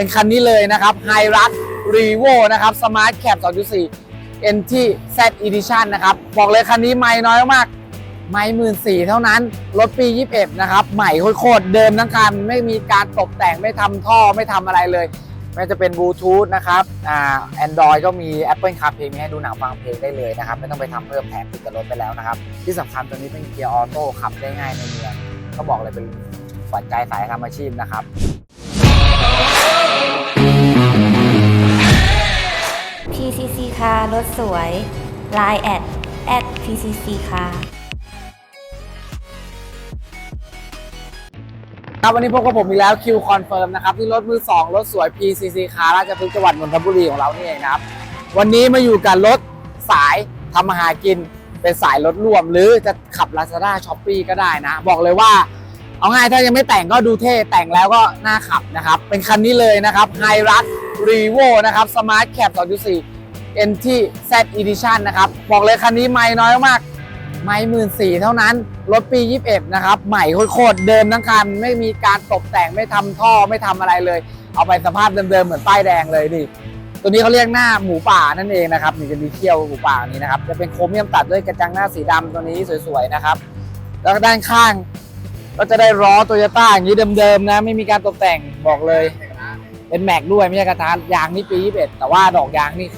เป็นคันนี้เลยนะครับ h i r u x r e v o นะครับ Smart Cap 2.4 NT Z Edition นะครับ บอกเลยคันนี้ไม่น้อยมาก ไม่หมื่นสี่เท่านั้น รถปี 21 นะครับ ใหม่โคตรเดิมทั้งคัน ไม่มีการตกแต่งไม่ทำท่อไม่ทำอะไรเลยไม่จะเป็นบลูทูธนะครับอ่า Android ก็มี Apple CarPlay มีให้ดูหนังฟังเพลงได้เลยนะครับ ไม่ต้องไปทำเพิ่มแถมติดกับรถไปแล้วนะครับ ที่สำคัญตัวนี้เป็นเกียร์ออโต้ขับได้ง่ายในเมืองก็บอกเลยเป็นฝันใจสายทำอาชีพนะครับ PCC ค่ะรถสวย Line แอด at PCC ค่ะครับวันนี้พบกับผมอีกแล้วคิวคอนเฟิร์มนะครับที่รถมือ 2 รถสวย PCC คาราชพฤกษ์จังหวัดนนทบุรีของเรานี่เองนะครับ วันนี้มาอยู่กับรถสายทำมาหากิน เป็นสายรถรวม หรือจะขับ Lazada s h o p e e ก็ได้นะ บอกเลยว่า เอาง่ายถ้ายังไม่แต่งก็ดูเท่แต่งแล้วก็น่าขับนะครับ เป็นคันนี้เลยนะครับ h i r u x r e v o นะครับ Smart Cap 2.4 NT Z Edition นะครับ บอกเลยคันนี้ไม่น้อยมาก ไม่หมื่นสี่เท่านั้น รถปี 21 นะครับ ใหม่โคตรเดิมทั้งคัน ไม่มีการตกแต่งไม่ทำท่อไม่ทำอะไรเลย เอาไปสภาพเดิมๆ เหมือนป้ายแดงเลยนี่ตัวนี้เขาเรียกหน้าหมูป่านั่นเองนะครับนี่จะมีเขี้ยวหมูป่านี้นะครับ จะเป็นโครเมียมตัดด้วยกระจังหน้าสีดำตัวนี้สวยๆนะครับ แล้วด้านข้างก็จะได้ล้อโตโยต้าอย่างนี้เดิมๆนะ ไม่มีการตกแต่งบอกเลย เป็นแม็กด้วยไม่ใช่กระทะยางนี่ปี 21 แต่ว่าดอกยางนี่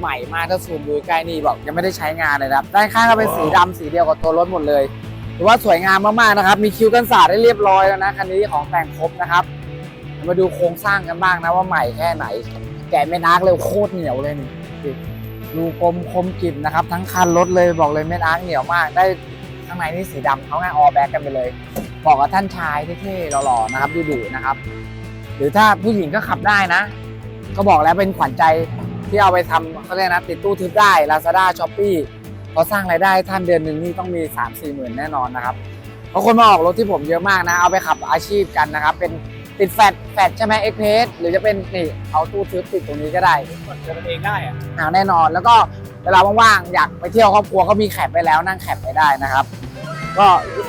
ใหม่มากถ้าซูมดูใกล้นี่บอกยังไม่ได้ใช้งานเลยนะครับด้านข้างก็เป็นสีดำสีเดียวกับตัวรถหมดเลยถือว่าสวยงามมากๆนะครับ มีคิวกันศาสตร์ได้เรียบร้อยแล้วนะคันนี้ของแต่งครบนะครับมาดูโครงสร้างกันบ้างนะว่าใหม่แค่ไหน แกะไม่นักเลยโคตรเหนียวเลยนี่ดูดูกลมคมกริบนะครับ ทั้งคันรถเลยบอกเลยเม็ดอาร์คเหนียวมาก ได้ข้างในนี่สีดำเขาง่ายออแบ็กกันไปเลยบอกกับท่านชายเท่ๆหล่อๆนะครับดุๆนะครับ หรือถ้าผู้หญิงก็ขับได้นะ ก็บอกแล้วเป็นขวัญใจ ที่เอาไปทำเขาเรียกนะติดตู้ทึบได้ Lazada s h o p e e เขาสร้างรายได้ท่านเดือนหนึ่งนี่ต้องมี 3 4หมื่นแน่นอนนะครับเพราะคนมาออกรถที่ผมเยอะมากนะ เอาไปขับอาชีพกันนะครับ เป็นติดแฟดแฟดใช่ไหมเอ็กเพสหรือจะเป็นนี่เอาตู้ทึบติดตรงนี้ก็ได้กดเจอกันเองได้อะเอาแน่นอนแล้วก็เวลาว่างๆอยากไปเที่ยวครอบครัวก็มีแคปไปแล้วนั่งแคปไปได้นะครับ ก็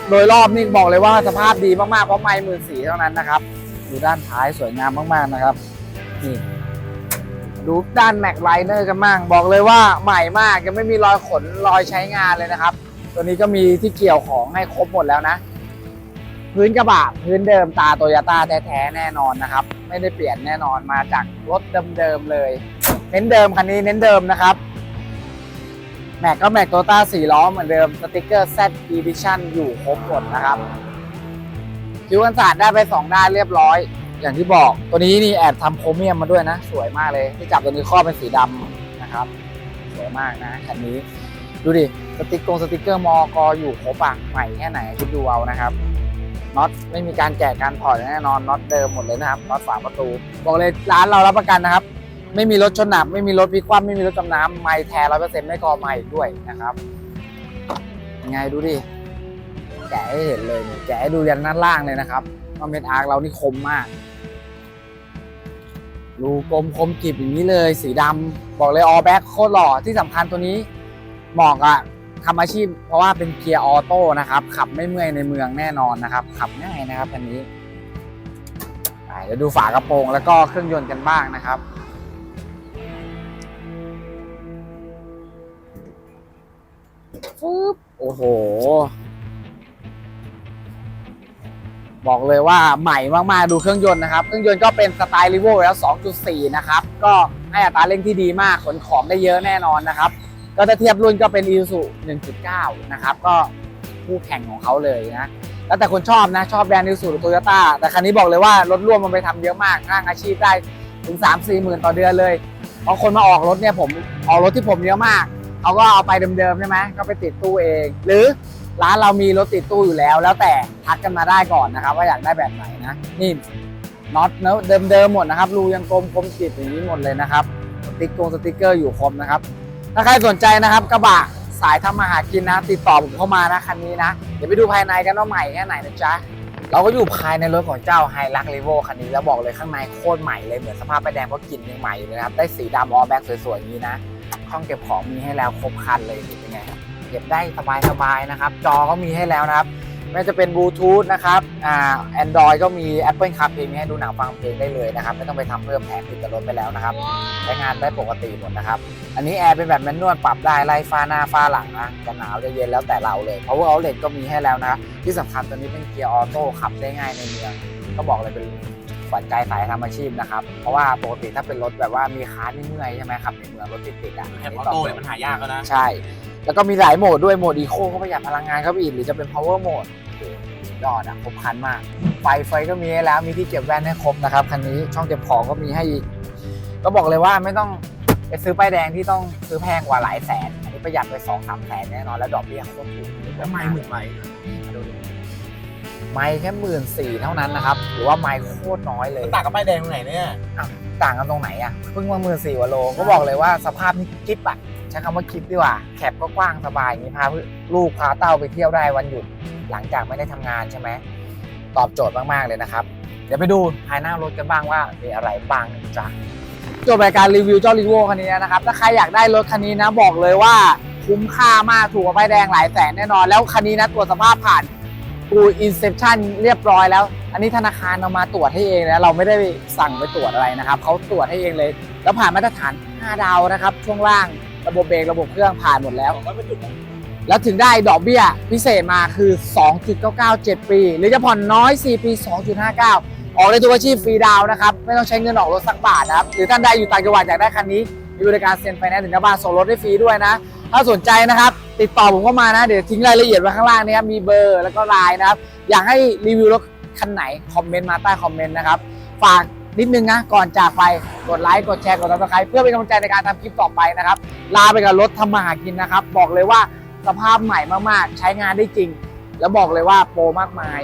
โดยรอบนี่บอกเลยว่าสภาพดีมากๆเพราะไม่หมื่นสีเท่านั้นนะครับ ดูด้านท้ายสวยงามมากๆนะครับนี่ ดูด้านแม็กไลเนอร์กันบ้างบอกเลยว่าใหม่มากยังไม่มีรอยขนรอยใช้งานเลยนะครับ ตัวนี้ก็มีที่เกี่ยวของให้ครบหมดแล้วนะ พื้นกระบะพื้นเดิมตาโตโยต้าแท้ๆแน่นอนนะครับ ไม่ได้เปลี่ยนแน่นอนมาจากรถเดิมๆเลยเน้นเดิมคันนี้เน้นเดิมนะครับแม็กก็แม็กโตต้าสี่ล้อเหมือนเดิมสติกเกอร์ Z Edition อยู่ครบหมดนะครับคิวกันศาสตร์ได้ไป 2 ด้านเรียบร้อย อย่างที่บอกตัวนี้นี่แอบทำโครเมียมมาด้วยนะ สวยมากเลยที่จับตัวนี้ข้อบเป็นสีดำนะครับ สวยมากนะคันนี้ ดูดิสติกกงสติกเกอร์มอกออยู่ครบอะใหม่แค่ไหนคิดดูเอานะครับน็อตไม่มีการแกะการถอดแน่นอนน็อตเดิมหมดเลยนะครับน็อตฝาประตู บอกเลยร้านเรารับประกันนะครับ ไม่มีรถชนหนักไม่มีรถพลิกคว่ำไม่มีรถจมน้ำไม่แท้ร้อยเปอร์เซ็นต์ไม่กอไม่ด้วยนะครับยังไงดูดิแกะให้เห็นเลยแกะให้ดูยันด้านล่างเลยนะครับว่าเม็ดอาร์เรานี่คมมาก รูกลมคมกริบอย่างนี้เลย สีดำบอกเลยออแบ็คโคตรหล่อที่สำคัญตัวนี้เหมาะอะทำอาชีพ เพราะว่าเป็นเกียร์ออโต้นะครับ ขับไม่เมื่อยในเมืองแน่นอนนะครับ ขับง่ายนะครับคันนี้อ่าเดี๋ยวดูฝากระโปรงแล้วก็เครื่องยนต์กันบ้างนะครับฟึบโอ้โห บอกเลยว่าใหม่มากๆ ดูเครื่องยนต์นะครับ เครื่องยนต์ก็เป็นสไตล์รีโวแล้ว 2.4 นะครับ ก็ให้อัตราเร่งที่ดีมาก ขนของได้เยอะแน่นอนนะครับ ก็ถ้าเทียบรุ่นก็เป็น i s u 1.9 นะครับ ก็คู่แข่งของเขาเลยนะ แล้วแต่คนชอบนะ ชอบแบรนด์ i s u หรือโตโยต้า แต่คันนี้บอกเลยว่ารถร่วมมันไปทำเยอะมากสร้างอาชีพได้ถึง 3-4หมื่นต่อเดือนเลยบางคนมาออกรถเนี่ยผมออกรถที่ผมเยอะมากเขาก็เอาไปเดิมๆใช่ไหมก็ไปติดตู้เอง หรือ ร้านเรามีรถติดตู้อยู่แล้ว แล้วแต่ทักกันมาได้ก่อนนะครับ ว่าอยากได้แบบไหนนะนี่น็อตเนอะเดิมๆหมดนะครับรูยังกลมคมกริบอย่างนี้หมดเลยนะครับสติ๊กกงสติ๊กเกอร์อยู่ครบนะครับ ถ้าใครสนใจนะครับกระบะสายทำมาหากินนะ ติดต่อผมเข้ามานะคันนี้นะ เดี๋ยวไปดูภายในกันว่าใหม่แค่ไหนนะจ๊ะเราก็อยู่ภายในรถของเจ้าไฮรักรีโวคันนี้แล้วบอกเลยข้างในโคตรใหม่เลยเหมือนสภาพไปแดงเพราะกลิ่นยังใหม่อยู่เลยนะครับได้สีดำออแบ็กสวยๆอย่างนี้นะห้องเก็บของมีให้แล้วครบคันเลยเป็นไง เก็บได้สบายๆนะครับ จอก็มีให้แล้วนะครับไม่ว่าจะเป็นบลูทูธนะครับอ่า Android ก็มี Apple CarPlay มีให้ดูหนังฟังเพลงได้เลยนะครับ ไม่ต้องไปทำเพิ่มแถมติดกับรถไปแล้วนะครับ ใช้งานได้ปกติหมดนะครับ อันนี้แอร์เป็นแบบแมนนวลปรับได้ไล่ฟ้าหน้าฟ้าหลังนะจะหนาวจะเย็นแล้วแต่เราเลย Power Outlet ก็มีให้แล้วนะ ที่สำคัญตัวนี้เป็นเกียร์ออโต้ขับได้ง่ายในเมือง ก็บอกเลยเป็นขวัญใจสายทำอาชีพนะครับ เพราะว่าปกติถ้าเป็นรถแบบว่ามีค้านี่เมื่อยใช่ไหมขับในเมืองรถติดๆอะแฮมออโต้เนี่ยมันหายากแล้วนะใช่ แล้วก็มีหลายโหมดด้วยโหมดอีโคก็ประหยัดพลังงานเข้าไปอีกหรือจะเป็น power mode โอ้โหสุดยอดอะครบครันมาก ไฟไฟก็มีให้แล้วมีที่เก็บแว่นให้ครบนะครับคันนี้ช่องเก็บของก็มีให้อีกก็บอกเลยว่าไม่ต้องไปซื้อป้ายแดงที่ต้องซื้อแพงกว่าหลายแสน อันนี้ประหยัดไปสองสามแสนแน่นอนแล้วดอกเบี้ยโคตรถูกแล้วไม่หมื่นไหมมาดูดิไม่แค่หมื่นสี่เท่านั้นนะครับหรือว่าไม่โคตรน้อยเลยต่างกับป้ายแดงตรงไหนเนี่ยต่างกันตรงไหนอะเพิ่งมาหมื่นสี่กว่าโลก็บอกเลยว่าสภาพนี่กิ๊บอะ ใช้คำว่ากิ๊บดีกว่าแคปก็กว้างสบายอย่างนี้พาลูกพาเต้าไปเที่ยวได้วันหยุดหลังจากไม่ได้ทำงานใช่ไหมตอบโจทย์มากๆเลยนะครับ เดี๋ยวไปดูภายหน้ารถกันบ้างว่ามีอะไรบ้างนะจ๊ะจบรายการรีวิวเจ้ารีโวคันนี้นะครับ ถ้าใครอยากได้รถคันนี้นะบอกเลยว่าคุ้มค่ามากถูกกว่าป้ายแดงหลายแสนแน่นอน แล้วคันนี้นะตรวจสภาพผ่านปูอินเซปชันเรียบร้อยแล้ว อันนี้ธนาคารเอามาตรวจให้เองนะเราไม่ได้สั่งไปตรวจอะไรนะครับเขาตรวจให้เองเลย แล้วผ่านมาตรฐาน 5 ดาวนะครับ ช่วงล่าง ระบบเบรกระบบเครื่องผ่านหมดแล้วผมว่าเป็นจุดนะแล้วถึงได้ดอกเบี้ยพิเศษมาคือ 2.99 7 ปี หรือจะผ่อนน้อย 4 ปี 2.59 ออกในตัวอาชีพฟรีดาวน์นะครับ ไม่ต้องใช้เงินออกรถสักบาทนะครับ หรือท่านใดอยู่ต่างจังหวัดอยากได้คันนี้มีบริการเซ็นไฟแนนซ์ถึงหน้าบ้านส่งรถได้ฟรีด้วยนะ ถ้าสนใจนะครับ ติดต่อผมเข้ามานะ เดี๋ยวทิ้งรายละเอียดไว้ข้างล่างนี้ครับมีเบอร์แล้วก็ไลน์นะครับ อยากให้รีวิวรถคันไหนคอมเมนต์มาใต้คอมเมนต์นะครับ ฝาก นิดนึงนะ ก่อนจากไปกดไลค์กดแชร์กดติดตามเพื่อเป็นกำลังใจในการทำคลิปต่อไปนะครับ ลาไปกับรถทำมาหากินนะครับ บอกเลยว่าสภาพใหม่มากๆ ใช้งานได้จริง แล้วบอกเลยว่าโปรมากมาย